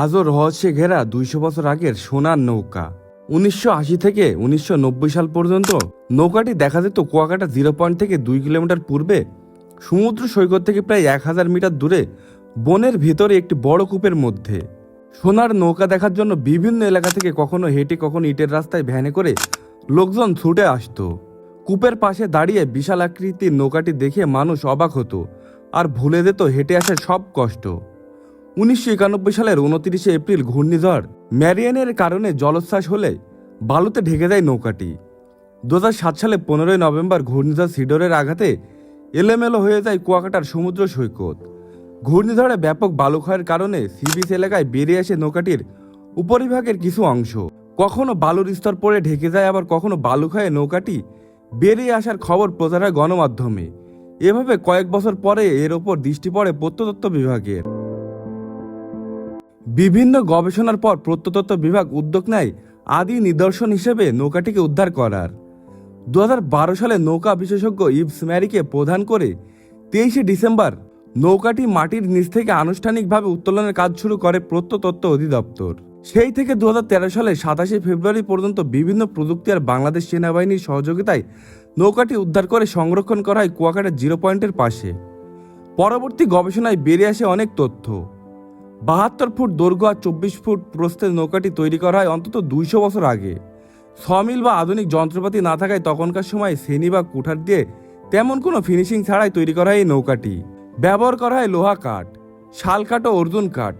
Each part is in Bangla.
আজও রহস্যে ঘেরা দুইশো বছর আগের সোনার নৌকা। উনিশশো আশি থেকে উনিশশো নব্বই সাল পর্যন্ত নৌকাটি দেখা যেত কুয়াকাটা জিরো পয়েন্ট থেকে দুই কিলোমিটার পূর্বে। সমুদ্র সৈকত থেকে প্রায় এক হাজার মিটার দূরে, বনের ভিতরে একটি বড় কূপের মধ্যে। সোনার নৌকা দেখার জন্য বিভিন্ন এলাকা থেকে কখনো হেঁটে, কখনো ইটের রাস্তায় ভ্যানে করে লোকজন ছুটে আসতো। কূপের পাশে দাঁড়িয়ে বিশাল আকৃতির নৌকাটি দেখে মানুষ অবাক হতো, আর ভুলে যেত হেঁটে আসার সব কষ্ট। উনিশশো একানব্বই সালের উনত্রিশে এপ্রিল ঘূর্ণিঝড় ম্যারিয়ানের কারণে জলোচ্ছ্বাস হলে বালুতে ঢেকে যায় নৌকাটি। দু সালে পনেরোই নভেম্বর ঘূর্ণিঝড় সিডরের আঘাতে এলোমেলো হয়ে যায় কুয়াকাটার সমুদ্র সৈকত। ঘূর্ণিঝড়ে ব্যাপক বালুক্ষয়ের কারণে সিবিচ এলাকায় বেরিয়ে আসে নৌকাটির উপরিভাগের কিছু অংশ। কখনো বালুর স্তর পড়ে ঢেকে যায়, আবার কখনো বালু খায়ে নৌকাটি বেরিয়ে আসার খবর প্রচার হয় গণমাধ্যমে। এভাবে কয়েক বছর পরে এর ওপর দৃষ্টি পড়ে প্রত্নতত্ত্ব বিভাগের। বিভিন্ন গবেষণার পর প্রত্নতত্ত্ব বিভাগ উদ্যোগ নেয় আদি নিদর্শন হিসেবে নৌকাটিকে উদ্ধার করার। দু হাজার বারো সালে নৌকা বিশেষজ্ঞ ইভস ম্যারিকে প্রধান করে তেইশে ডিসেম্বর নৌকাটি মাটির নিচ থেকে আনুষ্ঠানিকভাবে উত্তোলনের কাজ শুরু করে প্রত্নতত্ত্ব অধিদপ্তর। সেই থেকে দু হাজার তেরো সালে সাতাশে ফেব্রুয়ারি পর্যন্ত বিভিন্ন প্রযুক্তি আর বাংলাদেশ সেনাবাহিনীর সহযোগিতায় নৌকাটি উদ্ধার করে সংরক্ষণ করা হয় কুয়াকাটা জিরো পয়েন্টের পাশে। পরবর্তী গবেষণায় বেরিয়ে আসে অনেক তথ্য। বাহাত্তর ফুট দৈর্ঘ্য আর চব্বিশ ফুট প্রস্থের নৌকাটি তৈরি করা হয় অন্তত দুইশো বছর আগে। সমিল বা আধুনিক যন্ত্রপাতি না থাকায় তখনকার সময় শ্রেণি বা কুঠার দিয়ে তেমন কোনো ফিনিশিং ছাড়াই তৈরি করা হয় এই নৌকাটি। ব্যবহার করা হয় লোহা কাঠ, শাল কাঠ ও অর্জুন কাঠ।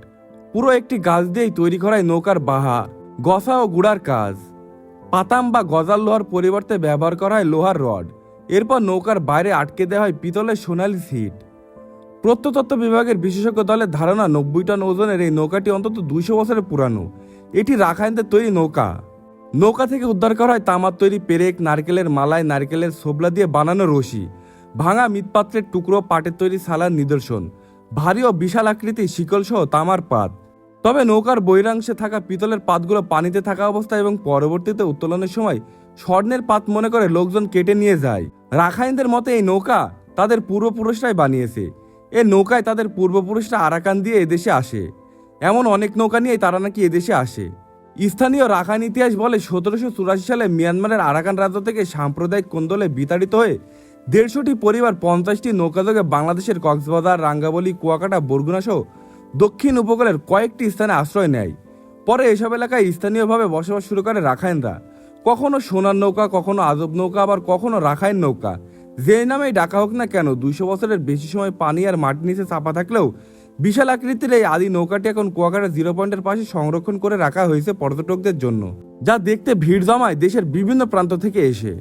পুরো একটি গাছ দিয়েই তৈরি করা হয় নৌকার বাহা, গসা ও গুড়ার কাজ। পাতাম বা গজাল লোহার পরিবর্তে ব্যবহার করা হয় লোহার রড। এরপর নৌকার বাইরে আটকে দেওয়া হয় পিতলের সোনালি সিট প্রত্নতত্ত্ব বিভাগের বিশেষজ্ঞ দলের ধারণা নব্বই টন ওজনের এই নৌকাটি অন্তত দুইশো বছরের পুরানো। এটি রাখাইনদের তৈরি নৌকা। নৌকা থেকে উদ্ধার করা হয় তামার তৈরি পেরেক, নারকেলের মালায় নারকেলের সোবলা দিয়ে বানানো রশি। ভাঙা মৃৎপাত্রের টুকরো, পাটের তৈরি সালার নিদর্শন। ভারী ও বিশাল আকৃতি শিকল সহ তামার পাত। তবে নৌকার বৈরাংশে থাকা পিতলের পাতগুলো পানিতে থাকা অবস্থায় এবং পরবর্তীতে উত্তোলনের সময় স্বর্ণের পাত মনে করে লোকজন কেটে নিয়ে যায়। রাখাইনদের মতে এই নৌকা তাদের পূর্বপুরুষরাই বানিয়েছে। এ নৌকায় তাদের পূর্বপুরুষরা আরাকান দিয়ে এদেশে আসে। এমন অনেক নৌকা নিয়েই তারা নাকি এদেশে আসে। স্থানীয় রাখান ইতিহাস বলে সতেরোশো চুরাশি সালে মিয়ানমারের আরাকান রাজ্য থেকে সাম্প্রদায়িক কোন্দলে বিতাড়িত হয়ে দেড়শোটি পরিবার পঞ্চাশটি নৌকাযোগে বাংলাদেশের কক্সবাজার, রাঙ্গাবলী, কুয়াকাটা বরগুনাসহ দক্ষিণ উপকূলের কয়েকটি স্থানে আশ্রয় নেয়। পরে এসব এলাকায় স্থানীয়ভাবে বসবাস শুরু করে রাখাইনরা। কখনো সোনার নৌকা, কখনো আজব নৌকা, আবার কখনো রাখাইন নৌকা। যে নামেই ডাকা হোক না কেন, দুইশো বছরের বেশি সময় পানি আর মাটির নিচে চাপা থাকলেও বিশাল আকৃতির এই আদি নৌকাটি এখন কুয়াকাটা জিরো পয়েন্টের পাশে সংরক্ষণ করে রাখা হয়েছে পর্যটকদের জন্য, যা দেখতে ভিড় জমায় দেশের বিভিন্ন প্রান্ত থেকে এসে।